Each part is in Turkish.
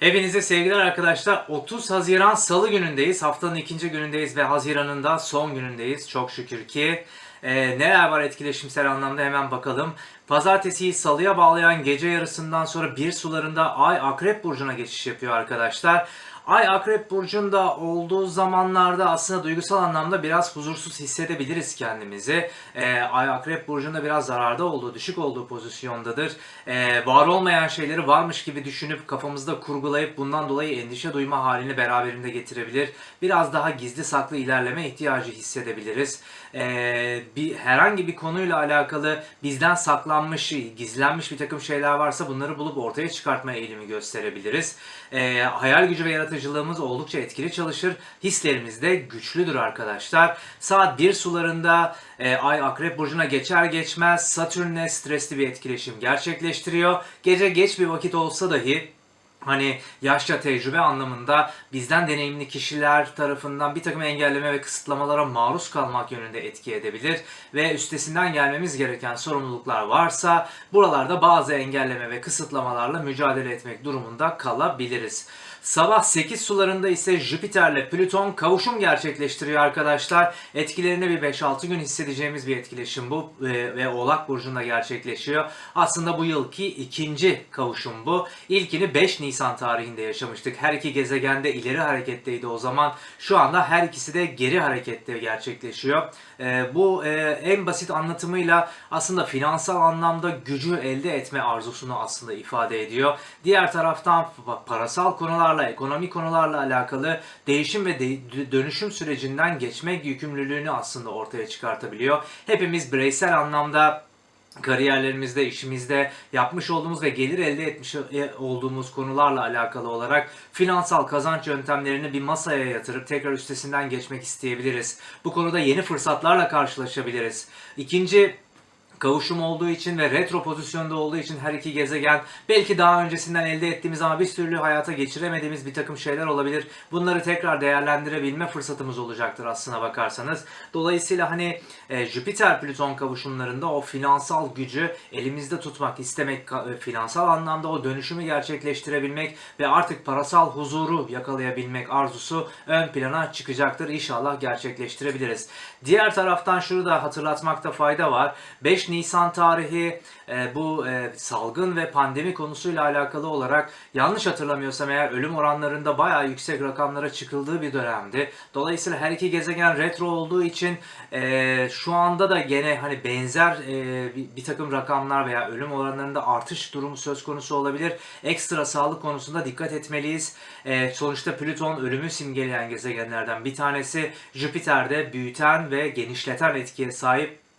Hepinize sevgiler arkadaşlar. 30 Haziran Salı günündeyiz. Haftanın ikinci günündeyiz ve Haziran'ın da son günündeyiz. Çok şükür ki. Ee, neler var etkileşimsel anlamda hemen bakalım. Pazartesiyi salıya bağlayan gece yarısından sonra bir sularında Ay Akrep Burcu'na geçiş yapıyor arkadaşlar. Ay Akrep Burcu'nda olduğu zamanlarda aslında duygusal anlamda biraz huzursuz hissedebiliriz kendimizi. Ee, Ay Akrep Burcu'nda biraz zararda olduğu, düşük olduğu pozisyondadır. Ee, var olmayan şeyleri varmış gibi düşünüp kafamızda kurgulayıp bundan dolayı endişe duyma halini beraberinde getirebilir. Biraz daha gizli saklı ilerleme ihtiyacı hissedebiliriz. Ee, bir herhangi bir konuyla alakalı bizden saklanmış, gizlenmiş bir takım şeyler varsa bunları bulup ortaya çıkartma eğilimi gösterebiliriz. Ee, hayal gücü ve yaratıcılığımız oldukça etkili çalışır. Hislerimiz de güçlüdür arkadaşlar. Saat 1 sularında e, Ay Akrep Burcu'na geçer geçmez Satürn'le stresli bir etkileşim gerçekleştiriyor. Gece geç bir vakit olsa dahi Hani yaşça tecrübe anlamında bizden deneyimli kişiler tarafından bir takım engelleme ve kısıtlamalara maruz kalmak yönünde etki edebilir ve üstesinden gelmemiz gereken sorumluluklar varsa buralarda bazı engelleme ve kısıtlamalarla mücadele etmek durumunda kalabiliriz. Sabah 8 sularında ise Jüpiter'le Plüton kavuşum gerçekleştiriyor arkadaşlar. Etkilerini bir 5-6 gün hissedeceğimiz bir etkileşim bu e, ve Oğlak Burcu'nda gerçekleşiyor. Aslında bu yılki ikinci kavuşum bu. İlkini 5 Nisan tarihinde yaşamıştık. Her iki gezegen de ileri hareketteydi o zaman. Şu anda her ikisi de geri harekette gerçekleşiyor. E, bu e, en basit anlatımıyla aslında finansal anlamda gücü elde etme arzusunu aslında ifade ediyor. Diğer taraftan pa- parasal konularla, ekonomi konularla alakalı değişim ve de- dönüşüm sürecinden geçmek yükümlülüğünü aslında ortaya çıkartabiliyor. Hepimiz bireysel anlamda kariyerlerimizde, işimizde yapmış olduğumuz ve gelir elde etmiş e, olduğumuz konularla alakalı olarak finansal kazanç yöntemlerini bir masaya yatırıp tekrar üstesinden geçmek isteyebiliriz. Bu konuda yeni fırsatlarla karşılaşabiliriz. İkinci kavuşum olduğu için ve retro pozisyonda olduğu için her iki gezegen belki daha öncesinden elde ettiğimiz ama bir türlü hayata geçiremediğimiz bir takım şeyler olabilir. Bunları tekrar değerlendirebilme fırsatımız olacaktır aslına bakarsanız. Dolayısıyla hani e, Jüpiter Plüton kavuşumlarında o finansal gücü elimizde tutmak istemek, e, finansal anlamda o dönüşümü gerçekleştirebilmek ve artık parasal huzuru yakalayabilmek arzusu ön plana çıkacaktır. İnşallah gerçekleştirebiliriz. Diğer taraftan şunu da hatırlatmakta fayda var. 5 Nisan tarihi e, bu e, salgın ve pandemi konusuyla alakalı olarak yanlış hatırlamıyorsam eğer ölüm oranlarında bayağı yüksek rakamlara çıkıldığı bir dönemdi. Dolayısıyla her iki gezegen retro olduğu için e, şu anda da gene hani benzer e, bir, bir takım rakamlar veya ölüm oranlarında artış durumu söz konusu olabilir. Ekstra sağlık konusunda dikkat etmeliyiz. E, sonuçta Plüton ölümü simgeleyen gezegenlerden bir tanesi. Jüpiter de büyüten ve genişleten etkiye sahip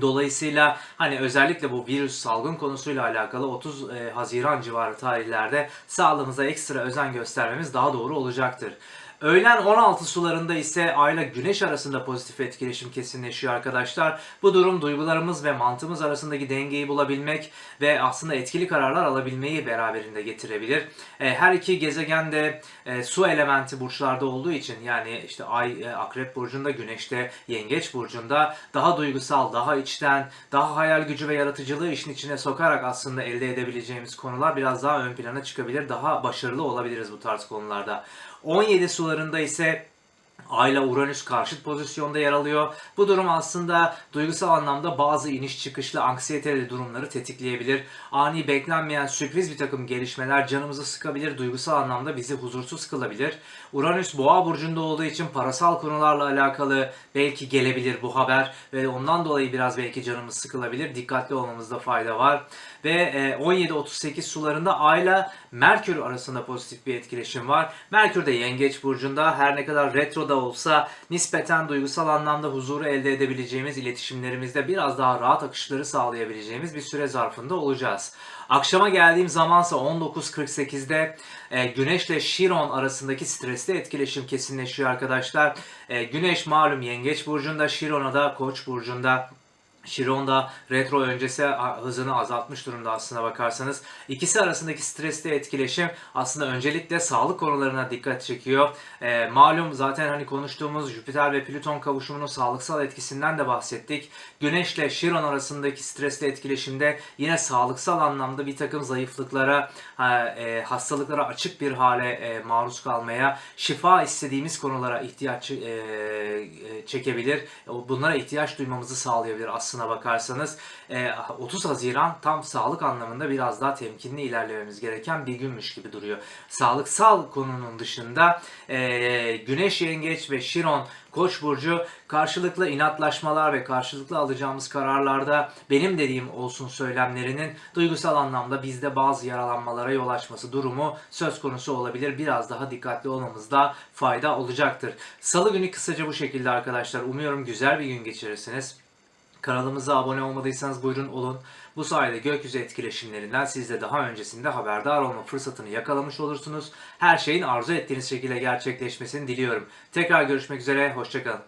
Dolayısıyla hani özellikle bu virüs salgın konusuyla alakalı 30 e, Haziran civarı tarihlerde sağlığımıza ekstra özen göstermemiz daha doğru olacaktır. Öğlen 16 sularında ise Ay ile Güneş arasında pozitif etkileşim kesinleşiyor arkadaşlar. Bu durum duygularımız ve mantığımız arasındaki dengeyi bulabilmek ve aslında etkili kararlar alabilmeyi beraberinde getirebilir. E, Her iki gezegen de e, su elementi burçlarda olduğu için yani işte Ay e, Akrep burcunda, Güneş de Yengeç burcunda daha duygusal, daha içten, daha hayal gücü ve yaratıcılığı işin içine sokarak aslında elde edebileceğimiz konular biraz daha ön plana çıkabilir. Daha başarılı olabiliriz bu tarz konularda. 17 sularında ise Ayla Uranüs karşıt pozisyonda yer alıyor. Bu durum aslında duygusal anlamda bazı iniş çıkışlı anksiyeteli durumları tetikleyebilir. Ani beklenmeyen sürpriz bir takım gelişmeler canımızı sıkabilir, duygusal anlamda bizi huzursuz kılabilir. Uranüs boğa burcunda olduğu için parasal konularla alakalı belki gelebilir bu haber ve ondan dolayı biraz belki canımız sıkılabilir. Dikkatli olmamızda fayda var. Ve e, 17-38 sularında Ayla Merkür arasında pozitif bir etkileşim var. Merkür de Yengeç burcunda her ne kadar retro da olsa nispeten duygusal anlamda huzuru elde edebileceğimiz iletişimlerimizde biraz daha rahat akışları sağlayabileceğimiz bir süre zarfında olacağız. Akşama geldiğim zamansa 19.48'de e, Güneş ile Şiron arasındaki stresli etkileşim kesinleşiyor arkadaşlar. E, Güneş malum Yengeç burcunda, Şiron'a da Koç burcunda. Chiron retro öncesi hızını azaltmış durumda aslına bakarsanız. İkisi arasındaki stresli etkileşim aslında öncelikle sağlık konularına dikkat çekiyor. Ee, malum zaten hani konuştuğumuz Jüpiter ve Plüton kavuşumunun sağlıksal etkisinden de bahsettik. Güneş ile Chiron arasındaki stresli etkileşimde yine sağlıksal anlamda bir takım zayıflıklara, e, hastalıklara açık bir hale e, maruz kalmaya, şifa istediğimiz konulara ihtiyaç e, e, çekebilir. Bunlara ihtiyaç duymamızı sağlayabilir aslına bakarsanız. E, 30 Haziran tam sağlık anlamında biraz daha temkinli ilerlememiz gereken bir günmüş gibi duruyor. Sağlıksal konunun dışında e, Güneş Yengeç ve Şiron Koç burcu karşılıklı inatlaşmalar ve karşılıklı alacağımız kararlarda benim dediğim olsun söylemlerinin duygusal anlamda bizde bazı yaralanmalara yol açması durumu söz konusu olabilir. Biraz daha dikkatli olmamızda fayda olacaktır. Salı günü kısaca bu şekilde arkadaşlar. Umuyorum güzel bir gün geçirirsiniz. Kanalımıza abone olmadıysanız buyurun olun. Bu sayede gökyüzü etkileşimlerinden siz de daha öncesinde haberdar olma fırsatını yakalamış olursunuz. Her şeyin arzu ettiğiniz şekilde gerçekleşmesini diliyorum. Tekrar görüşmek üzere, hoşçakalın.